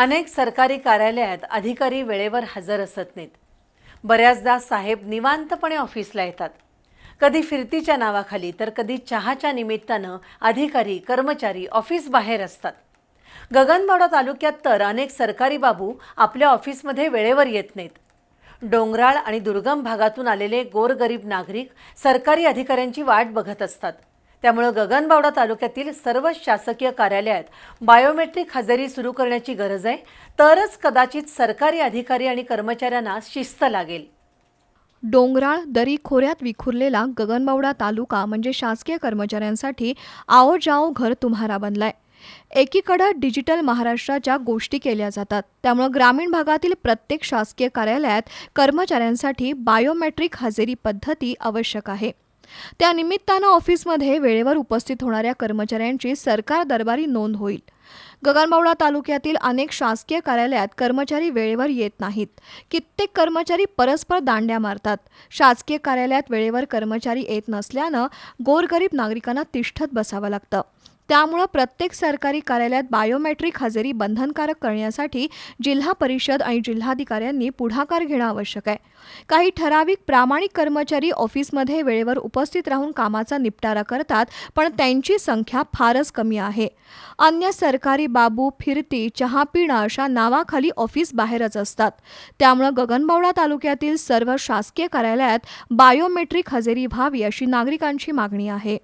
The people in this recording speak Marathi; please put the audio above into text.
अनेक सरकारी कार्यालयात अधिकारी वेळेवर हजर असत नाहीत. बऱ्याचदा साहेब निवांतपणे ऑफिसला येतात. कधी फिरतीच्या नावाखाली तर कधी चहाच्या निमित्तानं अधिकारी कर्मचारी ऑफिस बाहेर असतात. गगनबावडा तालुक्यात तर अनेक सरकारी बाबू आपल्या ऑफिसमध्ये वेळेवर येत नाहीत. डोंगराळ आणि दुर्गम भागातून आलेले गोरगरीब नागरिक सरकारी अधिकाऱ्यांची वाट बघत असतात. त्यामुळं गगनबावडा तालुक्यातील सर्व शासकीय कार्यालयात बायोमेट्रिक हजेरी सुरू करण्याची गरज आहे. तरच कदाचित सरकारी अधिकारी आणि कर्मचाऱ्यांना शिस्त लागेल. डोंगराळ दरी खोऱ्यात विखुरलेला गगनबावडा तालुका म्हणजे शासकीय कर्मचाऱ्यांसाठी आओ जाओ घर तुम्हारा बनलाय. एकीकडं डिजिटल महाराष्ट्राच्या गोष्टी केल्या जातात. त्यामुळं ग्रामीण भागातील प्रत्येक शासकीय कार्यालयात कर्मचाऱ्यांसाठी बायोमेट्रिक हजेरी पद्धती आवश्यक आहे. त्या निमित्तानं ऑफिसमध्ये वेळेवर उपस्थित होणाऱ्या कर्मचाऱ्यांची सरकार दरबारी नोंद होईल. गगनबावडा तालुक्यातील अनेक शासकीय कार्यालयात कर्मचारी वेळेवर येत नाहीत. कित्येक कर्मचारी परस्पर दांड्या मारतात. शासकीय कार्यालयात वेळेवर कर्मचारी येत नसल्यानं गोरगरीब नागरिकांना तिष्ठत बसावं लागतं. त्यामुळं प्रत्येक सरकारी कार्यालयात बायोमेट्रिक हजेरी बंधनकारक करण्यासाठी जिल्हा परिषद आणि जिल्हाधिकाऱ्यांनी पुढाकार घेणं आवश्यक आहे. काही ठराविक प्रामाणिक कर्मचारी ऑफिसमध्ये वेळेवर उपस्थित राहून कामाचा निपटारा करतात पण त्यांची संख्या फारच कमी आहे. अन्य सरकारी बाबू फिरती चहा पिणं अशा नावाखाली ऑफिस बाहेरच असतात. त्यामुळं गगनबावडा तालुक्यातील सर्व शासकीय कार्यालयात बायोमेट्रिक हजेरी व्हावी अशी नागरिकांची मागणी आहे.